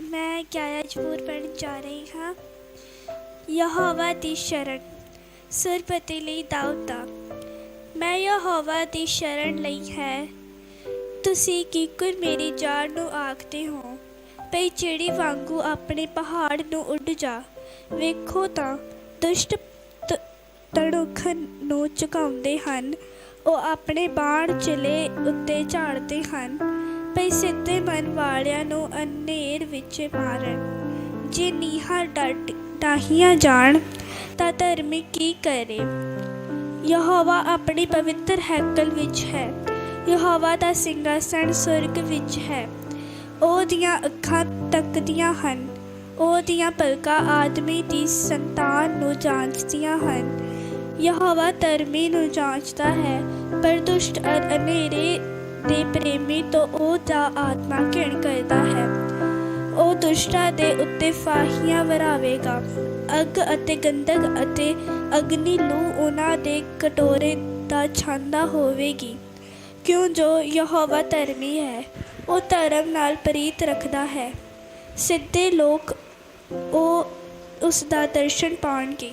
ਮੈਂ ਕਿਆਇਆ ਜਪੂਰ ਪੜ੍ਹਨ ਜਾ ਰਹੀ ਹਾਂ। ਯਹੋਵਾ ਦੀ ਸ਼ਰਨ ਸੁਰਪਤੀ ਲਈ ਦਾ ਮੈਂ ਯਹੋਵਾ ਦੀ ਸ਼ਰਨ ਲਈ ਹੈ। ਤੁਸੀਂ ਕੀਕੁਰ ਮੇਰੀ ਜਾੜ ਨੂੰ ਆਖਦੇ ਹੋ? ਪਈ ਚਿੜੀ ਵਾਂਗੂ ਆਪਣੇ ਪਹਾੜ ਨੂੰ ਉੱਡ ਜਾ, ਵੇਖੋ ਤਾਂ ਦੁਸ਼ਟ ਤ- ਨੂੰ ਝੁਕਾਉਂਦੇ ਹਨ, ਉਹ ਆਪਣੇ ਬਾਣ ਚਲੇ ਉੱਤੇ ਝਾੜਦੇ ਹਨ। ਪਈ ਸਿੱਧੇ ਮਨ ਵਾਲਿਆਂ ਨੂੰ ਅਨੇਰ ਵਿੱਚ ਮਾਰਨ। ਜੇ ਨੀਹਾਂ ਡਾਟ ਡਾਹੀਆਂ ਜਾਣ, ਤਾਂ ਧਰਮੀ ਕੀ ਕਰੇ? ਯਹੋਵਾ ਆਪਣੀ ਪਵਿੱਤਰ ਹੈਕਲ ਵਿੱਚ ਹੈ। ਯਹੋਵਾ ਦਾ ਸਿੰਘਾਸਣ ਸੁਰਗ ਵਿੱਚ ਹੈ। ਉਹਦੀਆਂ ਅੱਖਾਂ ਤੱਕਦੀਆਂ ਹਨ। ਉਹਦੀਆਂ ਪਲਕਾਂ ਆਦਮੀ ਦੀ ਸੰਤਾਨ ਨੂੰ ਜਾਂਚਦੀਆਂ ਹਨ। ਯਹੋਵਾ ਧਰਮੀ ਨੂੰ ਜਾਂਚਦਾ ਹੈ, ਪਰ ਦੁਸ਼ਟ ਅਨੇਰੇ ਦੇ ਪ੍ਰੇਮੀ ਤੋਂ ਉਹ ਦਾ ਆਤਮਾ ਘਿਣ ਕਰਦਾ ਹੈ। ਉਹ ਦੁਸ਼ਟਾਂ ਦੇ ਉੱਤੇ ਫਾਹੀਆਂ ਵਰਾਵੇਗਾ। ਅੱਗ ਅਤੇ ਗੰਧਕ ਅਤੇ ਅਗਨੀ ਲੂ ਉਹਨਾਂ ਦੇ ਕਟੋਰੇ ਦਾ ਛਾਂਦਾ ਹੋਵੇਗੀ। ਕਿਉਂ ਜੋ ਯਹੋਵਾ ਧਰਮੀ ਹੈ, ਉਹ ਧਰਮ ਨਾਲ ਪ੍ਰੀਤ ਰੱਖਦਾ ਹੈ। ਸਿੱਧੇ ਲੋਕ ਉਹ ਉਸ ਦਾ ਦਰਸ਼ਨ ਪਾਉਣਗੇ